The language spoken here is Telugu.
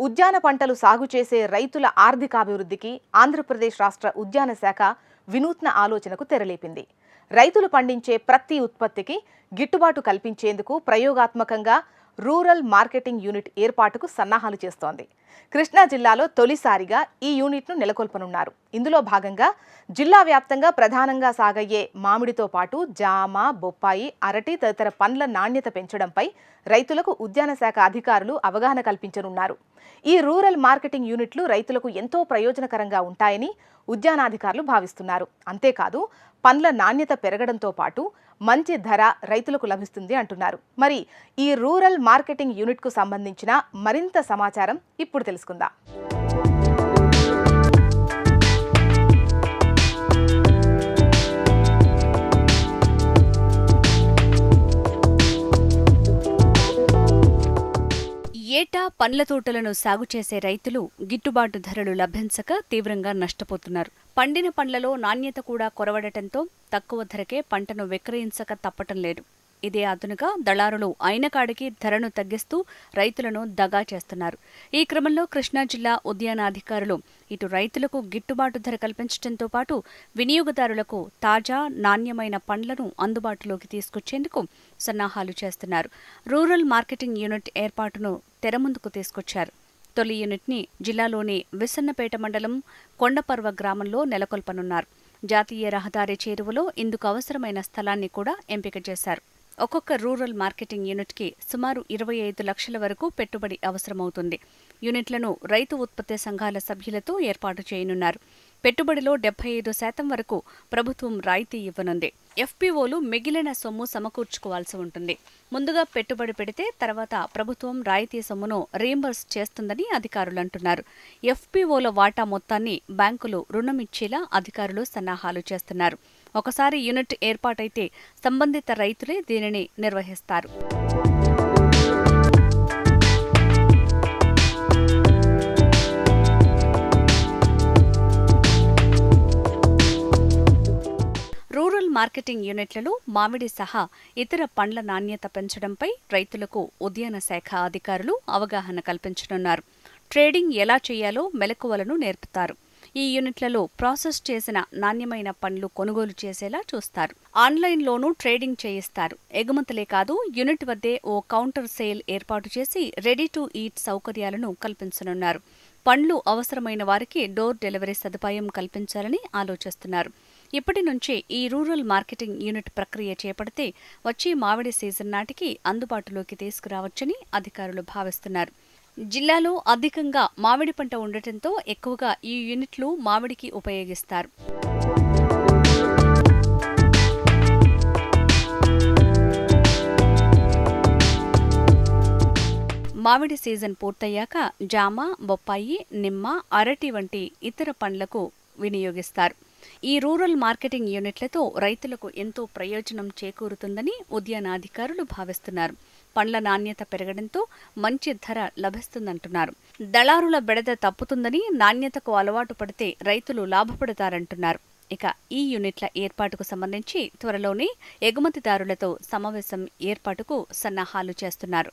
ఉద్యాన పంటలు సాగు చేసే రైతుల ఆర్థికాభివృద్ధికి ఆంధ్రప్రదేశ్ రాష్ట్ర ఉద్యాన శాఖ వినూత్న ఆలోచనకు తెరలేపింది. రైతులు పండించే ప్రతి ఉత్పత్తికి గిట్టుబాటు కల్పించేందుకు ప్రయోగాత్మకంగా రూరల్ మార్కెటింగ్ యూనిట్ ఏర్పాటుకు సన్నాహాలు చేస్తోంది. కృష్ణా జిల్లాలో తొలిసారిగా ఈ యూనిట్ను నెలకొల్పనున్నారు. ఇందులో భాగంగా జిల్లా వ్యాప్తంగా ప్రధానంగా సాగయ్యే మామిడితో పాటు జామ బొప్పాయి అరటి తదితర పండ్ల నాణ్యత పెంచడంపై రైతులకు ఉద్యాన శాఖ అధికారులు అవగాహన కల్పించనున్నారు. ఈ రూరల్ మార్కెటింగ్ యూనిట్లు రైతులకు ఎంతో ప్రయోజనకరంగా ఉంటాయని ఉద్యానాధికారులు భావిస్తున్నారు. అంతేకాదు పండ్ల నాణ్యత పెరగడంతో పాటు మంచి ధర రైతులకు లభిస్తుంది అంటున్నారు. మరి ఈ రూరల్ మార్కెటింగ్ యూనిట్కు సంబంధించిన మరింత సమాచారం ఇప్పుడు తెలుసుకుందాం. ఏటా పండ్ల తోటలను సాగు చేసే రైతులు గిట్టుబాటు ధరలు లభించక తీవ్రంగా నష్టపోతున్నారు. పండిన పండ్లలో నాణ్యత కూడా కొరవడటంతో తక్కువ ధరకే పంటను విక్రయించక తప్పటం లేదు. ఇదే అదునుగా దళారులు అయిన కాడికి ధరను తగ్గిస్తూ రైతులను దగా చేస్తున్నారు. ఈ క్రమంలో కృష్ణా జిల్లా ఉద్యానాధికారులు ఇటు రైతులకు గిట్టుబాటు ధర కల్పించడంతో పాటు వినియోగదారులకు తాజా నాణ్యమైన పండ్లను అందుబాటులోకి తీసుకొచ్చేందుకు సన్నాహాలు చేస్తున్నారు. రూరల్ మార్కెటింగ్ యూనిట్ ఏర్పాటును తెరముందుకు తీసుకొచ్చారు. తొలి యూనిట్ని జిల్లాలోని విసన్నపేట మండలం కొండపర్వ గ్రామంలో నెలకొల్పనున్నారు. జాతీయ రహదారి చేరువలో ఇందుకు అవసరమైన స్థలాన్ని కూడా ఎంపిక చేశారు. ఒక్కొక్క రూరల్ మార్కెటింగ్ యూనిట్కి సుమారు ఇరవై ఐదు లక్షల వరకు పెట్టుబడి అవసరమవుతుంది. యూనిట్లను రైతు ఉత్పత్తి సంఘాల సభ్యులతో ఏర్పాటు చేయనున్నారు. పెట్టుబడిలో డెబ్బై ఐదు శాతం వరకు ప్రభుత్వం రాయితీ ఇవ్వనుంది. ఎఫ్పీఓలు మిగిలిన సొమ్ము సమకూర్చుకోవాల్సి ఉంటుంది. ముందుగా పెట్టుబడి పెడితే తర్వాత ప్రభుత్వం రాయితీ సొమ్మును రీంబర్స్ చేస్తుందని అధికారులు అంటున్నారు. ఎఫ్పీఓల వాటా మొత్తాన్ని బ్యాంకులు రుణమిచ్చేలా అధికారులు సన్నాహాలు చేస్తున్నారు. ఒకసారి యూనిట్ ఏర్పాటైతే సంబంధిత రైతులే దీనిని నిర్వహిస్తారు. రూరల్ మార్కెటింగ్ యూనిట్లలో మామిడి సహా ఇతర పండ్ల నాణ్యత పెంచడంపై రైతులకు ఉద్యాన శాఖ అధికారులు అవగాహన కల్పించనున్నారు. ట్రేడింగ్ ఎలా చేయాలో మెలకువలను నేర్పుతారు. ఈ యూనిట్లలో ప్రాసెస్ చేసిన నాణ్యమైన పండ్లు కొనుగోలు చేసేలా చూస్తారు. ఆన్లైన్లోనూ ట్రేడింగ్ చేయిస్తారు. ఎగుమతులే కాదు యూనిట్ వద్దే ఓ కౌంటర్ సేల్ ఏర్పాటు చేసి రెడీ టు ఈట్ సౌకర్యాలను కల్పించనున్నారు. పండ్లు అవసరమైన వారికి డోర్ డెలివరీ సదుపాయం కల్పించాలని ఆలోచిస్తున్నారు. ఇప్పటి నుంచే ఈ రూరల్ మార్కెటింగ్ యూనిట్ ప్రక్రియ చేపడితే వచ్చే మామిడి సీజన్ నాటికి అందుబాటులోకి తీసుకురావచ్చని అధికారులు భావిస్తున్నారు. జిల్లాలో అధికంగా మామిడి పంట ఉండటంతో ఎక్కువగా ఈ యూనిట్లు మామిడికి ఉపయోగిస్తారు. మామిడి సీజన్ పూర్తయ్యాక జామ బొప్పాయి నిమ్మ అరటి వంటి ఇతర పండ్లకు వినియోగిస్తారు. ఈ రూరల్ మార్కెటింగ్ యూనిట్లతో రైతులకు ఎంతో ప్రయోజనం చేకూరుతుందని ఉద్యానాధికారులు భావిస్తున్నారు. పండ్ల నాణ్యత పెరగడంతో మంచి ధర లభిస్తుందంటున్నారు. దళారుల బెడద తప్పుతుందని నాణ్యతకు అలవాటు పడితే రైతులు లాభపడతారంటున్నారు. ఇక ఈ యూనిట్ల ఏర్పాటుకు సంబంధించి త్వరలోనే ఎగుమతిదారులతో సమావేశం ఏర్పాటుకు సన్నాహాలు చేస్తున్నారు.